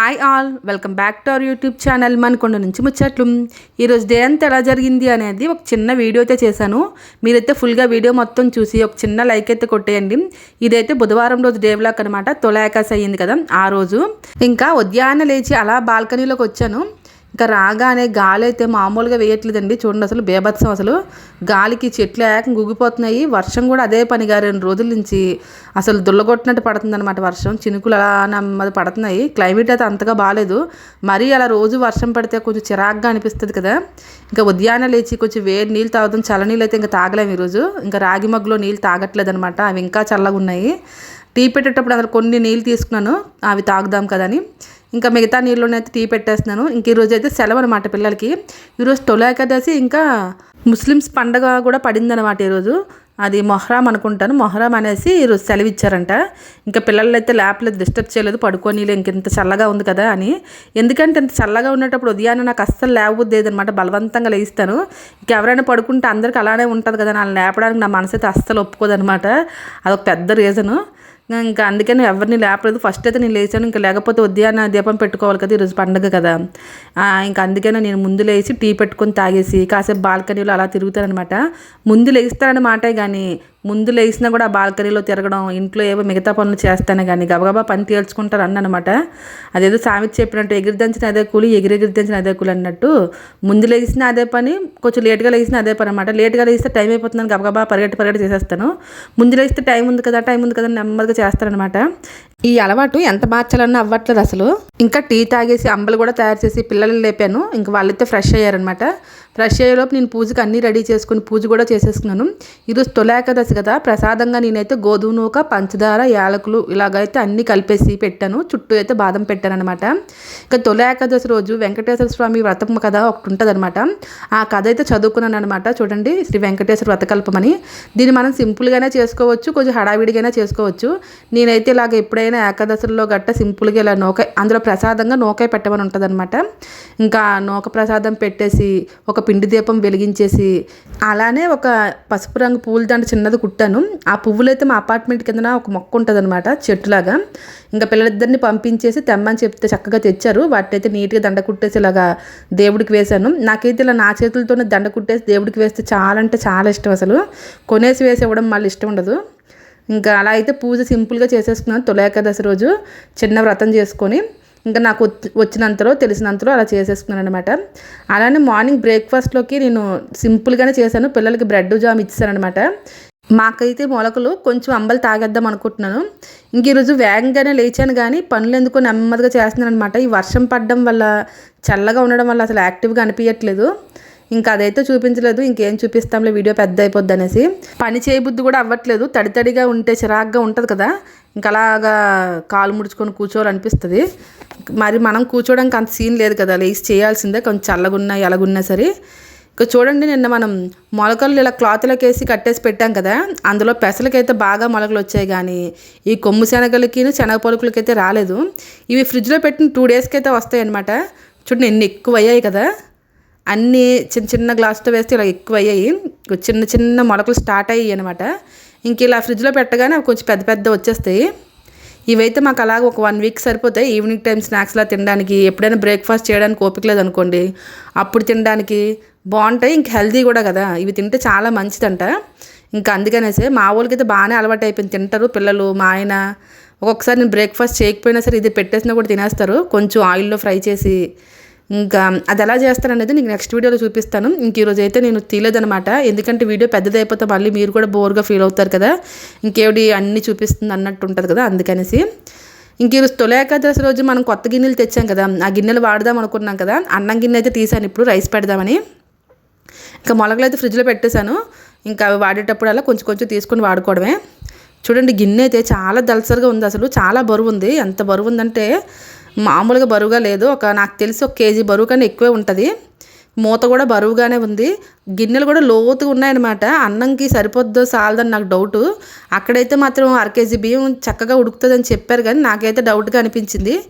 Hi all welcome back to our YouTube channel Manakonda నుంచి ముచ్చట్లు ఈరోజు డే అంతా ఎలా జరిగింది అనేది ఒక చిన్న వీడియో అయితే చేశాను. మీరైతే ఫుల్గా వీడియో మొత్తం చూసి ఒక చిన్న లైక్ అయితే కొట్టేయండి. ఇదైతే బుధవారం రోజు డే బ్లాక్ అనమాట తొలాకాశ అయ్యింది కదా ఆ రోజు. ఇంకా ఉదయాన్నే లేచి అలా బాల్కనీలోకి వచ్చాను. ఇంకా రాగానే గాలి అయితే మామూలుగా వేయట్లేదండి. చూడండి అసలు బేభత్సం అసలు. గాలికి చెట్లు ఏకం గుగిపోతున్నాయి వర్షం కూడా అదే పనిగా రెండు రోజుల నుంచి అసలు దుల్లగొట్టినట్టు పడుతుందన్నమాట వర్షం. చినుకులు అలా నెమ్మది పడుతున్నాయి. క్లైమేట్ అయితే అంతగా బాగాలేదు. మరీ అలా రోజు వర్షం పడితే కొంచెం చిరాగ్గా అనిపిస్తుంది కదా. ఇంకా ఉదయాన్నే లేచి కొంచెం వేడి నీళ్ళు తాగుతాం చల్ల నీళ్ళు అయితే ఇంకా తాగలేము ఈరోజు. ఇంకా రాగి మగ్గులో నీళ్ళు తాగట్లేదు అనమాట అవి ఇంకా చల్లగా ఉన్నాయి. టీ పెట్టేటప్పుడు అసలు కొన్ని నీళ్ళు తీసుకున్నాను. అవి తాగుదాం కదా అని. ఇంకా మిగతా నీళ్ళలోనైతే టీ పెట్టేస్తున్నాను. ఇంక ఈరోజు అయితే సెలవు అనమాట పిల్లలకి ఈరోజు తొలి ఏకాదశి ఇంకా ముస్లిమ్స్ పండగ కూడా పడిందనమాట ఈరోజు అది మొహరాం అనుకుంటాను. మొహరాం అనేసి ఈరోజు సెలవు ఇచ్చారంట ఇంకా పిల్లలు అయితే ల్యాప్లో డిస్టర్బ్ చేయలేదు. పడుకొని ఇంత చల్లగా ఉంది కదా అని. ఎందుకంటే ఇంత చల్లగా ఉన్నప్పుడు ఉదయాన్నే నాకు అస్సలు లేవద్దేదనమాట బలవంతంగా లేయిస్తాను ఇంకెవరైనా పడుకుంటే అందరికి అలానే ఉంటుంది కదా నన్ను లేపడానికి నా మనసు అయితే అస్సలు ఒప్పుకోదనమాట అదొక పెద్ద రీజను. ఇంకా అందుకని ఎవరిని లేపలేదు. ఫస్ట్ అయితే నేను లేచాను. ఇంకా లేకపోతే ఉదయాన్న దీపం పెట్టుకోవాలి కదా ఈరోజు పండగ కదా. ఇంకా అందుకనే నేను ముందు లేచి టీ పెట్టుకొని తాగేసి కాసేపు బాల్కనీలో అలా తిరుగుతానమాట ముందు లేస్తానన్నమాటే కానీ ముందు లేచినా కూడా బాల్కనీలో తిరగడం ఇంట్లో ఏవో మిగతా పనులు చేస్తానే కానీ గబగబా పని తేల్చుకుంటారు అన్నమాట. అదేదో సామెత చెప్పినట్టు ఎగిరిదంచిన అదే కూలి ఎగిరెగిరిదంచిన అదే కూలి అన్నట్టు ముందు లేచిన అదే పని కొంచెం లేట్గా లేచిన అదే పని అనమాట లేట్గా లేస్తే టైం అయిపోతుందని గబగబా పరిగెట్టి పరిగెట్టి చేసేస్తాను. ముందు లేస్తే టైం ఉంది కదా టైం ఉంది కదా నెమ్మదిగా చేస్తారనమాట ఈ అలవాటు ఎంత మార్చాలన్నా అవ్వట్లేదు అసలు. ఇంకా టీ తాగేసి అంబలు కూడా తయారు చేసి పిల్లలు లేపాను. ఇంకా వాళ్ళైతే ఫ్రెష్ అయ్యారనమాట ఫ్రెష్ అయ్యేలోపు నేను పూజకి అన్నీ రెడీ చేసుకుని పూజ కూడా చేసేసుకున్నాను. ఈరోజు తొలేకదశి కదా ప్రసాదంగా నేనైతే గోధుమ నూక పంచదార యాలకులు ఇలాగైతే అన్నీ కలిపేసి పెట్టాను. చుట్టూ అయితే బాదం పెట్టాను అనమాట ఇంకా తొలేకదశి రోజు వెంకటేశ్వర స్వామి వ్రతం కథ ఒకటి ఉంటుంది అనమాట ఆ కథ అయితే చదువుకున్నాను అనమాట చూడండి శ్రీ వెంకటేశ్వర వ్రతకల్పమని. దీన్ని మనం సింపుల్గానే చేసుకోవచ్చు కొంచెం హడావిడిగానే చేసుకోవచ్చు. నేనైతే ఇలాగ ఎప్పుడైనా ఏకాదశల్లో గట్ట సింపుల్గా ఇలా నూక అందులో ప్రసాదంగా నూకాయ పెట్టమని ఉంటుంది అనమాట ఇంకా నూక ప్రసాదం పెట్టేసి ఒక పిండి దీపం వెలిగించేసి అలానే ఒక పసుపు రంగు పూల దండ చిన్నది కుట్టాను. ఆ పువ్వులైతే మా అపార్ట్మెంట్ కింద ఒక మొక్క ఉంటుంది అనమాట చెట్టులాగా. ఇంకా పిల్లలిద్దరిని పంపించేసి తెమ్మని చెప్తే చక్కగా తెచ్చారు. వాటినైతే నీట్గా దండ కుట్టేసి ఇలాగా దేవుడికి వేశాను. నాకైతే ఇలా నా చేతులతోనే దండ కుట్టేసి దేవుడికి వేస్తే చాలా అంటే చాలా ఇష్టం అసలు. కొనేసి వేసి ఇవ్వడం మళ్ళీ ఇష్టం ఉండదు. ఇంకా అలా అయితే పూజ సింపుల్గా చేసేసుకున్నాను తొలి ఏకాదశి రోజు చిన్న వ్రతం చేసుకొని. ఇంకా నాకు వచ్చినంతలో తెలిసినంతలో అలా చేసేసుకున్నాను అనమాట అలానే మార్నింగ్ బ్రేక్ఫాస్ట్లోకి నేను సింపుల్గానే చేశాను. పిల్లలకి బ్రెడ్ జామ్ ఇచ్చాను అనమాట మాకైతే మొలకలు కొంచెం అంబలు తాగేద్దాం అనుకుంటున్నాను. ఇంక ఈరోజు వేగంగానే లేచాను కానీ పనులు ఎందుకో నెమ్మదిగా చేస్తున్నాను అనమాట ఈ వర్షం పడడం వల్ల చల్లగా ఉండడం వల్ల అసలు యాక్టివ్గా అనిపించట్లేదు ఇంకా అదైతే చూపించలేదు ఇంకేం చూపిస్తాంలే వీడియో పెద్ద అయిపోద్ది అనేసి పని చేయబుద్ధి కూడా అవ్వట్లేదు తడి తడిగా ఉంటే చిరాగ్గా ఉంటుంది కదా ఇంకా అలాగా కాలు ముడుచుకొని కూర్చోవాలనిపిస్తుంది. మరి మనం కూర్చోవడానికి అంత సీన్ లేదు కదా లేచి చేయాల్సిందే కొంచెం చల్లగున్నా ఎలాగున్నా సరే. ఇక చూడండి నిన్న మనం మొలకలు ఇలా క్లాత్లోకి వేసి కట్టేసి పెట్టాం కదా అందులో పెసలకైతే బాగా మొలకలు వచ్చాయి కానీ ఈ కొమ్ము శనగలకి శనగ పొలకలకైతే రాలేదు. ఇవి ఫ్రిడ్జ్లో పెట్టిన టూ డేస్కి అయితే వస్తాయి అనమాట చూడండి ఎన్ని ఎక్కువ అయ్యాయి కదా. అన్నీ చిన్న చిన్న గ్లాసుతో వేస్తే ఇలా ఎక్కువ అయ్యాయి చిన్న చిన్న మొలకలు స్టార్ట్ అయ్యాయి అనమాట ఇంక ఇలా ఫ్రిడ్జ్లో పెట్టగానే అవి కొంచెం పెద్ద పెద్ద వచ్చేస్తాయి. ఇవైతే మాకు అలాగ ఒక వన్ వీక్ సరిపోతాయి. ఈవినింగ్ టైం స్నాక్స్లా తినడానికి ఎప్పుడైనా బ్రేక్ఫాస్ట్ చేయడానికి ఓపిక లేదు అనుకోండి అప్పుడు తినడానికి బాగుంటాయి. ఇంక హెల్దీ కూడా కదా. ఇవి తింటే చాలా మంచిదంట. ఇంకా అందుకనేసే మా వాళ్ళకి అయితే బాగానే అలవాటు అయిపోయింది తింటారు పిల్లలు మా ఆయన. ఒక్కొక్కసారి నేను బ్రేక్ఫాస్ట్ చేయకపోయినా సరే ఇది పెట్టేసినా కూడా తినేస్తారు. కొంచెం ఆయిల్లో ఫ్రై చేసి ఇంకా అది ఎలా చేస్తాననేది నీకు నెక్స్ట్ వీడియోలో చూపిస్తాను. ఇంక ఈరోజు అయితే నేను తీయలేదనమాట ఎందుకంటే వీడియో పెద్దదైపోతే మళ్ళీ మీరు కూడా బోర్గా ఫీల్ అవుతారు కదా. ఇంకేవిడి అన్నీ చూపిస్తుంది అన్నట్టు ఉంటుంది కదా అందుకనేసి. ఇంక ఈరోజు తొలి ఏకాదశి రోజు మనం కొత్త గిన్నెలు తెచ్చాం కదా ఆ గిన్నెలు వాడదాం అనుకున్నాం కదా అన్నం గిన్నె అయితే తీసాను ఇప్పుడు రైస్ పెడదామని. ఇంకా మొలకలు అయితే ఫ్రిడ్జ్లో పెట్టేశాను. ఇంకా అవి వాడేటప్పుడు అలా కొంచెం కొంచెం తీసుకొని వాడుకోవడమే. చూడండి గిన్నె అయితే చాలా దలసరిగా ఉంది అసలు చాలా బరువు ఉంది. ఎంత బరువు ఉందంటే మామూలుగా బరువుగా లేదు. ఒక నాకు తెలిసి ఒక కేజీ బరువు కన్నా ఎక్కువే ఉంటుంది. మూత కూడా బరువుగానే ఉంది. గిన్నెలు కూడా లోతుగా ఉన్నాయన్నమాట. అన్నంకి సరిపోద్దో సాలదని నాకు డౌట్ అక్కడైతే మాత్రం అర కేజీ బియ్యం చక్కగా ఉడుకుతుందని చెప్పారు కానీ నాకైతే డౌట్గా అనిపించింది.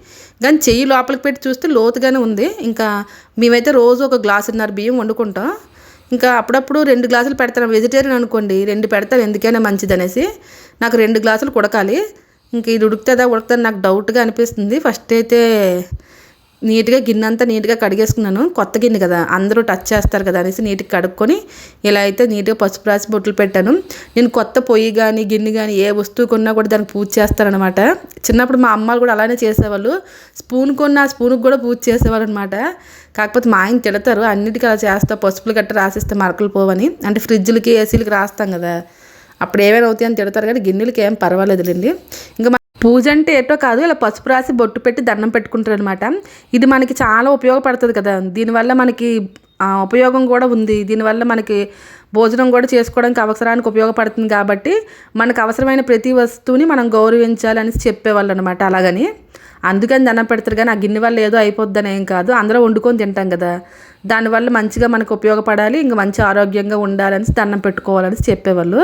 కానీ చెయ్యి లోపలికి పెట్టి చూస్తే లోతుగానే ఉంది. ఇంకా మేమైతే రోజు ఒక గ్లాసున్నర బియ్యం వండుకుంటాం. ఇంకా అప్పుడప్పుడు రెండు గ్లాసులు పెడతాను. వెజిటేరియన్ అనుకోండి. రెండు పెడతాను. ఎందుకైనా మంచిది అనేసి నాకు రెండు గ్లాసులు కొడకాలి ఇంకా ఇది ఉడుకుతుందా ఉడుకుతుందా నాకు డౌట్గా అనిపిస్తుంది. ఫస్ట్ అయితే నీట్గా గిన్నె అంతా నీట్గా కడిగేసుకున్నాను. కొత్త గిన్నె కదా అందరూ టచ్ చేస్తారు కదా అనేసి నీట్గా కడుక్కొని ఇలా అయితే నీట్గా పసుపు రాసి బొట్లు పెట్టాను. నేను కొత్త పొయ్యి కానీ గిన్నె కానీ ఏ వస్తువు కొన్నా కూడా దానికి పూజ చేస్తారనమాట చిన్నప్పుడు మా అమ్మాలు కూడా అలానే చేసేవాళ్ళు. స్పూన్ కొన్న ఆ స్పూన్కి కూడా పూజ చేసేవాళ్ళు అనమాట కాకపోతే మా ఆయన తిడతారు అన్నిటికీ అలా చేస్తా పసుపులు గట్ట రాసిస్తే మరకలు పోవని. అంటే ఫ్రిడ్జ్లకి ఏసీలకి రాస్తాం కదా. అప్పుడు ఏమైనా అవుతాయి అని తిడతారు కానీ గిన్నెలకి ఏం పర్వాలేదులేండి. ఇంకా పూజ అంటే ఏటో కాదు ఇలా పసుపు రాసి బొట్టు పెట్టి దండం పెట్టుకుంటారు అనమాట ఇది మనకి చాలా ఉపయోగపడుతుంది కదా. దీనివల్ల మనకి ఉపయోగం కూడా ఉంది. దీనివల్ల మనకి భోజనం కూడా చేసుకోవడానికి అవసరానికి ఉపయోగపడుతుంది కాబట్టి మనకు అవసరమైన ప్రతి వస్తువుని మనం గౌరవించాలని చెప్పేవాళ్ళు అనమాట అలాగని. అందుకని దండం పెడతారు కానీ ఆ గిన్నె వల్ల ఏదో అయిపోద్దని ఏం కాదు. అందరూ వండుకొని తింటాం కదా. దానివల్ల మంచిగా మనకు ఉపయోగపడాలి ఇంకా మంచి ఆరోగ్యంగా ఉండాలని దండం పెట్టుకోవాలని చెప్పేవాళ్ళు.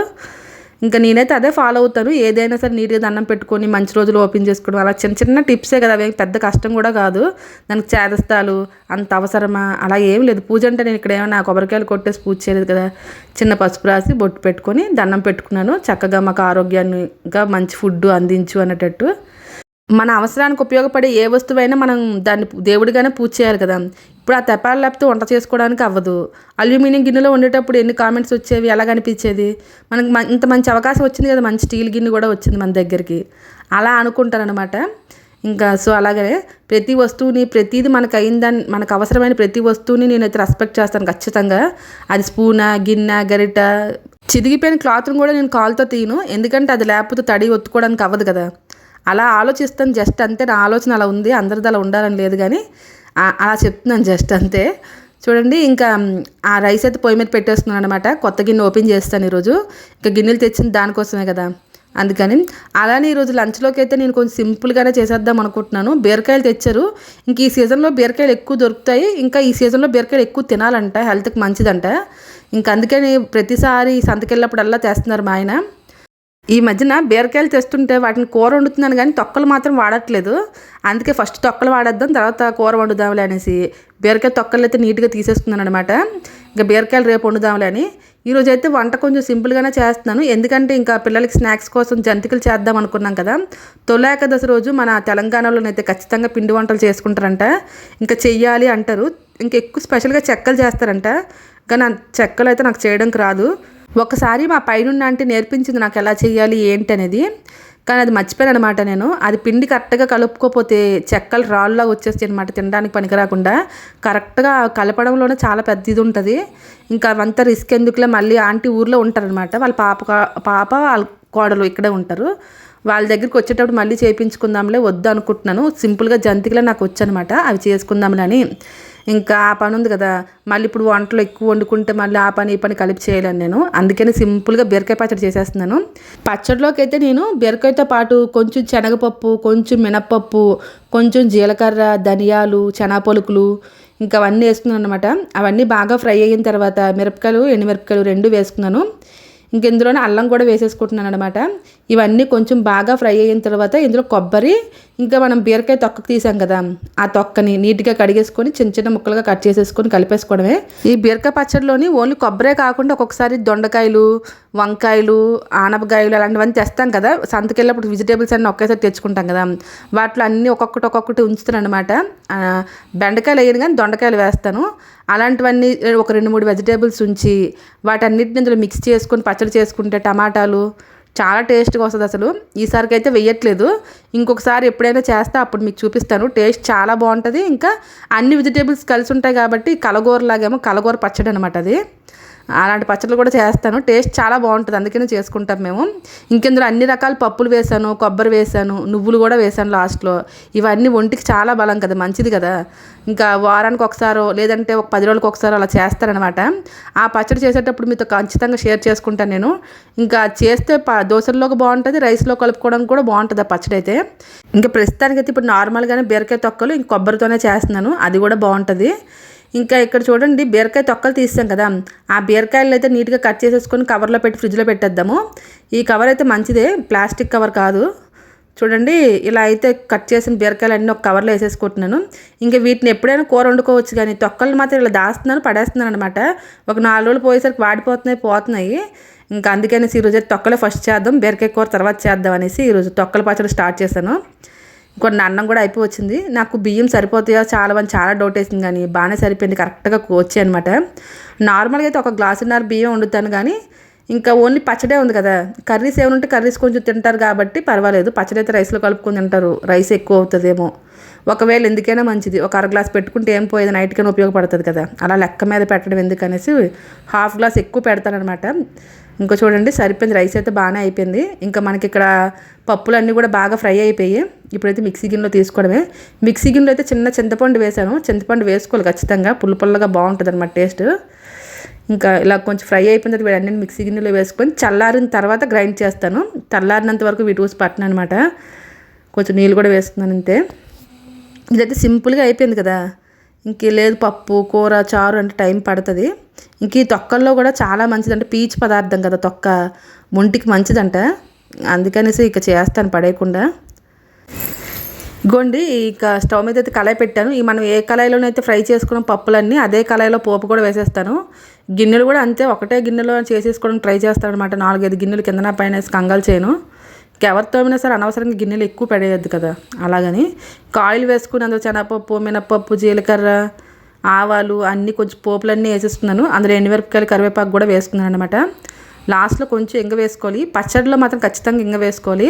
ఇంకా నేనైతే అదే ఫాలో అవుతాను. ఏదైనా సరే నీట్గా దండం పెట్టుకొని మంచి రోజులు ఓపెన్ చేసుకోవడం అలా చిన్న చిన్న టిప్సే కదా అవి పెద్ద కష్టం కూడా కాదు. దానికి చేదస్తాలు అంత అవసరమా అలా ఏం లేదు. పూజ అంటే నేను ఇక్కడ ఏమైనా కొబ్బరికాయలు కొట్టేసి పూజ చేయలేదు కదా చిన్న పసుపు రాసి బొట్టు పెట్టుకొని దండం పెట్టుకున్నాను. చక్కగా మాకు ఆరోగ్యాన్ని ఇంకా మంచి ఫుడ్ అందించు అనేటట్టు. మన అవసరానికి ఉపయోగపడే ఏ వస్తువైనా మనం దాన్ని దేవుడిగానే పూజ చేయాలి కదా. ఇప్పుడు ఆ తెపాలు లేకపోతే వంట చేసుకోవడానికి అవ్వదు. అల్యూమినియం గిన్నెలో వండేటప్పుడు ఎన్ని కామెంట్స్ వచ్చేవి? ఎలా కనిపించేది మనకి ఇంత మంచి అవకాశం వచ్చింది కదా మంచి స్టీల్ గిన్నె కూడా వచ్చింది మన దగ్గరికి. అలా అనుకుంటారనమాట ఇంకా సో అలాగే ప్రతి వస్తువుని ప్రతిదీ మనకు అయిందని మనకు అవసరమైన ప్రతి వస్తువుని నేనైతే రెస్పెక్ట్ చేస్తాను ఖచ్చితంగా. అది స్పూనా గిన్నె గరిట. చిదిగిపోయిన క్లాత్ను కూడా నేను కాల్తో తీయను. ఎందుకంటే అది లేకపోతే తడి ఒత్తుకోవడానికి అవ్వదు కదా. అలా ఆలోచిస్తాను జస్ట్ అంతే. నా ఆలోచన అలా ఉంది అందరిది అలా ఉండాలని లేదు కానీ అలా చెప్తున్నాను జస్ట్ అంతే. చూడండి ఇంకా ఆ రైస్ అయితే పొయ్యి మీద పెట్టేస్తున్నాను అనమాట కొత్త గిన్నె ఓపెన్ చేస్తాను ఈరోజు. ఇంకా గిన్నెలు తెచ్చింది దానికోసమే కదా. అందుకని అలానే ఈరోజు లంచ్లోకి అయితే నేను కొంచెం సింపుల్గానే చేసేద్దాం అనుకుంటున్నాను. బీరకాయలు తెచ్చారు. ఇంక ఈ సీజన్లో బీరకాయలు ఎక్కువ దొరుకుతాయి. ఇంకా ఈ సీజన్లో బీరకాయలు ఎక్కువ తినాలంట హెల్త్కి మంచిదంట. ఇంకా అందుకని ప్రతిసారి సంతకెళ్ళినప్పుడల్లా తెస్తున్నారు మా ఆయన. ఈ మధ్యన బీరకాయలు తెస్తుంటే వాటిని కూర వండుతున్నాను కానీ తొక్కలు మాత్రం వాడట్లేదు. అందుకే ఫస్ట్ తొక్కలు వాడేద్దాం తర్వాత కూర వండుదాంలే అనేసి బీరకాయ తొక్కలు అయితే నీట్గా తీసేస్తున్నాను అనమాట ఇంకా బీరకాయలు రేపు వండుదాంలే అని. ఈరోజు అయితే వంట కొంచెం సింపుల్గానే చేస్తున్నాను. ఎందుకంటే ఇంకా పిల్లలకి స్నాక్స్ కోసం జంతికలు చేద్దాం అనుకున్నాం కదా. తొలి ఏకాదశి రోజు మన తెలంగాణలోనైతే ఖచ్చితంగా పిండి వంటలు చేసుకుంటారంట. ఇంకా చెయ్యాలి అంటారు. ఇంకా ఎక్కువ స్పెషల్గా చెక్కలు చేస్తారంట. కానీ చెక్కలు అయితే నాకు చేయడానికి రాదు. ఒకసారి మా పైనున్న అంటే నేర్పించింది నాకు ఎలా చేయాలి ఏంటి అనేది. కానీ అది మర్చిపోయాను అనమాట నేను. అది పిండి కరెక్ట్గా కలుపుకోపోతే చెక్కలు రాళ్ళలా వచ్చేస్తాయి అనమాట తినడానికి పనికిరాకుండా కరెక్ట్గా కలపడంలోనే చాలా పెద్ద ఇది ఉంటుంది. ఇంకా అవంతా రిస్క్ ఎందుకులే మళ్ళీ ఆంటీ ఊర్లో ఉంటారనమాట వాళ్ళ పాప పాప వాళ్ళ కోడలు ఇక్కడే ఉంటారు. వాళ్ళ దగ్గరికి వచ్చేటప్పుడు మళ్ళీ చేయించుకుందాంలే వద్దు అనుకుంటున్నాను. సింపుల్గా జంతికలే నాకు వచ్చనమాట అవి చేసుకుందాంలే అని. ఇంకా ఆ పని ఉంది కదా. మళ్ళీ ఇప్పుడు వంటలు ఎక్కువ వండుకుంటే మళ్ళీ ఆ పని ఈ పని కలిపి చేయలేను నేను. అందుకని సింపుల్గా బీరకాయ పచ్చడి చేసేస్తున్నాను. పచ్చడిలోకి అయితే నేను బీరకాయతో పాటు కొంచెం శనగపప్పు కొంచెం మినప్పప్పు కొంచెం జీలకర్ర ధనియాలు పలుకులు ఇంకా అవన్నీ వేసుకున్నాను అనమాట అవన్నీ బాగా ఫ్రై అయిన తర్వాత మిరపకాయలు ఎండుమిరపకాయలు రెండు వేసుకున్నాను. ఇంక ఇందులోనే అల్లం కూడా వేసేసుకుంటున్నాను అనమాట ఇవన్నీ కొంచెం బాగా ఫ్రై అయిన తర్వాత ఇందులో కొబ్బరి ఇంకా మనం బీరకాయ తొక్కకు తీసాం కదా ఆ తొక్కని నీట్గా కడిగేసుకొని చిన్న చిన్న ముక్కలుగా కట్ చేసేసుకొని కలిపేసుకోవడమే. ఈ బీరకాయ పచ్చడిలోని ఓన్లీ కొబ్బరే కాకుండా ఒక్కొక్కసారి దొండకాయలు వంకాయలు ఆనపకాయలు అలాంటివన్నీ తెస్తాం కదా సంతకెళ్ళినప్పుడు వెజిటేబుల్స్ అన్నీ ఒకేసారి తెచ్చుకుంటాం కదా వాటిలో అన్నీ ఒక్కొక్కటి ఒక్కొక్కటి ఉంచుతాను అనమాట బెండకాయలు వేయను కానీ దొండకాయలు వేస్తాను. అలాంటివన్నీ ఒక రెండు మూడు వెజిటేబుల్స్ ఉంచి వాటన్నిటిని ఇందులో మిక్స్ చేసుకొని పచ్చడి చేసుకుంటే టమాటాలు చాలా టేస్ట్గా వస్తుంది అసలు. ఈసారికి అయితే వేయట్లేదు ఇంకొకసారి ఎప్పుడైనా చేస్తే అప్పుడు మీకు చూపిస్తాను. టేస్ట్ చాలా బాగుంటుంది. ఇంకా అన్ని వెజిటేబుల్స్ కలిసి ఉంటాయి కాబట్టి కలగూరలాగేమో కలగూర పచ్చడి అనమాట అది. అలాంటి పచ్చళ్ళు కూడా చేస్తాను. టేస్ట్ చాలా బాగుంటుంది. అందుకనే చేసుకుంటాం మేము. ఇంకెందులో అన్ని రకాల పప్పులు వేసాను కొబ్బరి వేసాను నువ్వులు కూడా వేసాను లాస్ట్లో. ఇవన్నీ ఒంటికి చాలా బలం కదా మంచిది కదా. ఇంకా వారానికి ఒకసారో లేదంటే ఒక పది రోజులకు ఒకసారి అలా చేస్తారనమాట. ఆ పచ్చడి చేసేటప్పుడు మీతో ఖచ్చితంగా షేర్ చేసుకుంటాను నేను. ఇంకా చేస్తే ప దోశల్లోకి బాగుంటుంది రైస్లో కలుపుకోవడానికి కూడా బాగుంటుంది ఆ పచ్చడి అయితే. ఇంకా ప్రస్తుతానికి అయితే ఇప్పుడు నార్మల్గానే బీరకాయ తొక్కలు ఇంక కొబ్బరితోనే చేస్తున్నాను. అది కూడా బాగుంటుంది. ఇంకా ఇక్కడ చూడండి బీరకాయ తొక్కలు తీస్తాం కదా. ఆ బీరకాయలు అయితే నీట్గా కట్ చేసేసుకొని కవర్లో పెట్టి ఫ్రిడ్జ్లో పెట్టేద్దాము. ఈ కవర్ అయితే మంచిదే ప్లాస్టిక్ కవర్ కాదు. చూడండి ఇలా అయితే కట్ చేసిన బీరకాయలు అన్నీ ఒక కవర్లో వేసేసుకుంటున్నాను. ఇంకా వీటిని ఎప్పుడైనా కూర వండుకోవచ్చు కానీ తొక్కలు మాత్రం ఇలా దాస్తున్నాను పడేస్తున్నాను అనమాట ఒక నాలుగు రోజులు పోయేసరికి వాడిపోతున్నాయి పోతున్నాయి. ఇంకా అందుకనేసి ఈరోజు తొక్కలు ఫస్ట్ చేద్దాం బీరకాయ కూర తర్వాత చేద్దాం అనేసి ఈరోజు తొక్కల పచ్చడి స్టార్ట్ చేశాను. కొన్ని అన్నం కూడా అయిపోవచ్చింది. నాకు బియ్యం సరిపోతాయో చాలా మంది చాలా డౌట్ వేసింది కానీ బాగానే సరిపోయింది. కరెక్ట్గా వచ్చాయి అనమాట నార్మల్గా అయితే ఒక గ్లాసున్నర బియ్యం వండుతాను కానీ ఇంకా ఓన్లీ పచ్చడే ఉంది కదా. కర్రీస్ ఏమైనా ఉంటే కర్రీస్ కొంచెం తింటారు కాబట్టి పర్వాలేదు. పచ్చడి అయితే రైస్లో కలుపుకొని తింటారు. రైస్ ఎక్కువ అవుతుందేమో. ఒకవేళ ఎందుకైనా మంచిది. ఒక అర గ్లాస్ పెట్టుకుంటే ఏం పోయేది? నైట్కైనా ఉపయోగపడుతుంది కదా. అలా లెక్క మీద పెట్టడం ఎందుకనేసి హాఫ్ గ్లాస్ ఎక్కువ పెడతానమాట ఇంకా చూడండి సరిపోయింది. రైస్ అయితే బాగానే అయిపోయింది. ఇంకా మనకి ఇక్కడ పప్పులన్నీ కూడా బాగా ఫ్రై అయిపోయి ఇప్పుడైతే మిక్సీ గిన్నెలో తీసుకోవడమే. మిక్సీ గిన్నెలో అయితే చిన్న చింతపండు వేసాను. చింతపండు వేసుకోవాలి ఖచ్చితంగా. పుల్ల పుల్లగా బాగుంటుంది అనమాట టేస్ట్. ఇంకా ఇలా కొంచెం ఫ్రై అయిపోయిన తర్వాత వీటన్ని మిక్సీ గిన్నెలో వేసుకొని చల్లారిన తర్వాత గ్రైండ్ చేస్తాను. చల్లారినంత వరకు వీటి పట్టను అనమాట కొంచెం నీళ్ళు కూడా వేసుకున్నాను అంతే. ఇదైతే సింపుల్గా అయిపోయింది కదా. ఇంకే లేదు పప్పు కూర చారు అంటే టైం పడుతుంది. ఇంక ఈ తొక్కల్లో కూడా చాలా మంచిది అంటే పీచు పదార్థం కదా తొక్క. ఒంటికి మంచిదంట. అందుకనేసి ఇక చేస్తాను పడేయకుండా. ఇగోండి ఇక స్టవ్ మీద అయితే కళాయి పెట్టాను. ఈ మనం ఏ కళాయిలోనైతే ఫ్రై చేసుకున్న పప్పులన్నీ అదే కళాయిలో పోపు కూడా వేసేస్తాను. గిన్నెలు కూడా అంతే ఒకటే గిన్నెలో చేసేసుకోవడానికి ట్రై చేస్తాను అనమాట నాలుగైదు గిన్నెలు కిందన పైన వేసి కంగాలు చేయను. ఎవరితో అయినా సరే అనవసరంగా గిన్నెలు ఎక్కువ పడేయద్దు కదా. అలాగని కాయిల్ వేసుకుని అందులో శనగపప్పు మినపప్పు జీలకర్ర ఆవాలు అన్నీ కొంచెం పోపులన్నీ వేసేస్తున్నాను. అందులో ఎండుమిరపకాయలు కరివేపాకు కూడా వేసుకున్నాను అనమాట లాస్ట్లో కొంచెం ఇంగ వేసుకోవాలి. పచ్చడిలో మాత్రం ఖచ్చితంగా ఇంగ వేసుకోవాలి.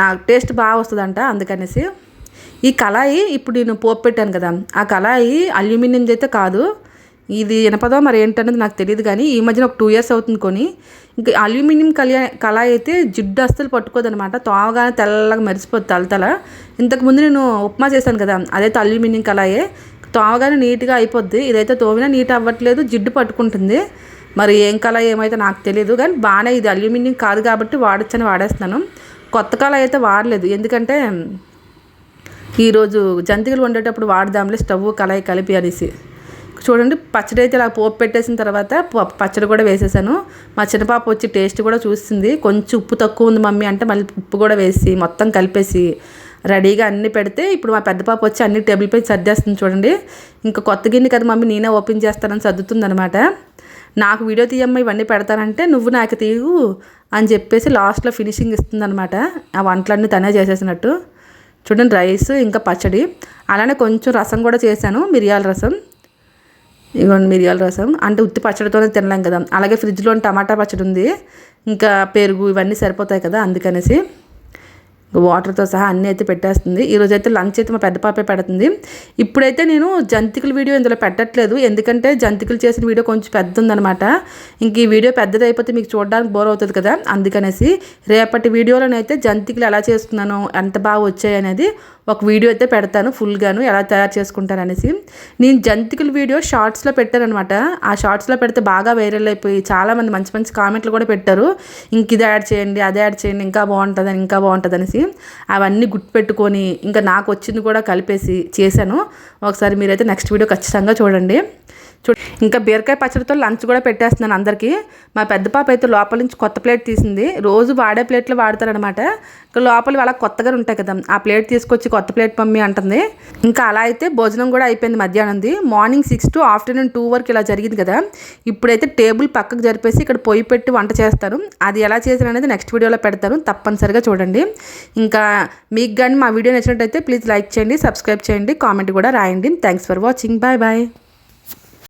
నాకు టేస్ట్ బాగా వస్తుందంట అందుకనేసి. ఈ కళాయి ఇప్పుడు నేను పోపు పెట్టాను కదా. ఆ కళాయి అల్యూమినియం అయితే కాదు. ఇది ఇనపదో మరి ఏంటనేది నాకు తెలియదు కానీ ఈ మధ్యన ఒక టూ ఇయర్స్ అవుతుంది కొని. ఇంకా అల్యూమినియం కళా కళాయి అయితే జిడ్డు అస్సలు పట్టుకోదనమాట తోవగానే తెల్లగా తల తలతల ఇంతకుముందు నేను ఉప్మా చేశాను కదా. అదైతే అల్యూమినియం కళాయే. తోవగానే నీట్గా అయిపోద్ది. ఇదైతే తోమినా నీట్ అవ్వట్లేదు జిడ్డు పట్టుకుంటుంది. మరి ఏం కళ ఏమైతే నాకు తెలియదు కానీ బాగానే ఇది అల్యూమినియం కాదు కాబట్టి వాడచ్చని వాడేస్తాను కొత్త కళ అయితే వాడలేదు. ఎందుకంటే ఈరోజు జంతికలు వండేటప్పుడు వాడదాంలే స్టవ్ కళాయి కలిపి అనేసి. చూడండి పచ్చడి అయితే ఇలా పోపు పెట్టేసిన తర్వాత పచ్చడి కూడా వేసేసాను. మా చిన్నపాప వచ్చి టేస్ట్ కూడా చూస్తుంది కొంచెం ఉప్పు తక్కువ ఉంది మమ్మీ అంటే మళ్ళీ ఉప్పు కూడా వేసి మొత్తం కలిపేసి రెడీగా అన్నీ పెడితే ఇప్పుడు మా పెద్ద పాప వచ్చి అన్ని టేబుల్ పై సర్దేస్తుంది చూడండి. ఇంకా కొత్త గిన్నె కదా మమ్మీ నేనే ఓపెన్ చేస్తానని సర్దుతుందనమాట నాకు వీడియో తీయమ్మ ఇవన్నీ పెడతానంటే నువ్వు నాకు తీయు అని చెప్పేసి లాస్ట్లో ఫినిషింగ్ ఇస్తుందనమాట ఆ వంటలన్నీ తనే చేసేసినట్టు. చూడండి రైస్ ఇంకా పచ్చడి. అలానే కొంచెం రసం కూడా చేశాను మిరియాల రసం. ఇవ్వండి మిరియాల రసం. అంటే ఉత్తి పచ్చడితోనే తినలేం కదా. అలాగే ఫ్రిడ్జ్లో టమాటా పచ్చడి ఉంది. ఇంకా పెరుగు ఇవన్నీ సరిపోతాయి కదా అందుకనేసి. వాటర్తో సహా అన్నీ అయితే పెట్టేస్తుంది. ఈరోజు అయితే లంచ్ అయితే మా పెద్ద పాపే పెడుతుంది. ఇప్పుడైతే నేను జంతికల వీడియో ఇందులో పెట్టట్లేదు. ఎందుకంటే జంతికలు చేసిన వీడియో కొంచెం పెద్ద ఉందనమాట ఇంక ఈ వీడియో పెద్దది అయిపోతే మీకు చూడడానికి బోర్ అవుతుంది కదా. అందుకనేసి రేపటి వీడియోలోనైతే జంతికలు ఎలా చేస్తున్నాను ఎంత బాగా వచ్చాయి అనేది ఒక వీడియో అయితే పెడతాను ఫుల్గాను ఎలా తయారు చేసుకుంటాను అనేసి. నేను జంతికల వీడియో షార్ట్స్లో పెట్టానమాట ఆ షార్ట్స్లో పెడితే బాగా వైరల్ అయిపోయి చాలామంది మంచి మంచి కామెంట్లు కూడా పెట్టారు. ఇంక ఇది యాడ్ చేయండి అదే యాడ్ చేయండి ఇంకా బాగుంటుందని ఇంకా బాగుంటుంది అనేసి. అవన్నీ గుర్తుపెట్టుకొని ఇంకా నాకు వచ్చింది కూడా కలిపేసి చేశాను. ఒకసారి మీరైతే నెక్స్ట్ వీడియో ఖచ్చితంగా చూడండి. చూ ఇంకా బీరకాయ పచ్చడితో లంచ్ కూడా పెట్టేస్తున్నాను అందరికీ. మా పెద్ద పాప అయితే లోపల నుంచి కొత్త ప్లేట్ తీసింది. రోజు వాడే ప్లేట్లు వాడతారనమాట ఇంకా లోపల అలా కొత్తగా ఉంటాయి కదా. ఆ ప్లేట్ తీసుకొచ్చి కొత్త ప్లేట్ మమ్మీ అంటుంది. ఇంకా అలా అయితే భోజనం కూడా అయిపోయింది మధ్యాహ్నంది morning six to afternoon two వరకు ఇలా జరిగింది కదా. ఇప్పుడైతే టేబుల్ పక్కకు జరిపేసి ఇక్కడ పొయ్యి పెట్టి వంట చేస్తాను అది ఎలా చేశాను అనేది నెక్స్ట్ వీడియోలో పెడతాను తప్పనిసరిగా చూడండి. ఇంకా మీకు కానీ మా వీడియో నచ్చినట్టయితే ప్లీజ్ లైక్ చేయండి సబ్స్క్రైబ్ చేయండి కామెంట్ కూడా రాయండి. Thanks for watching. Bye bye.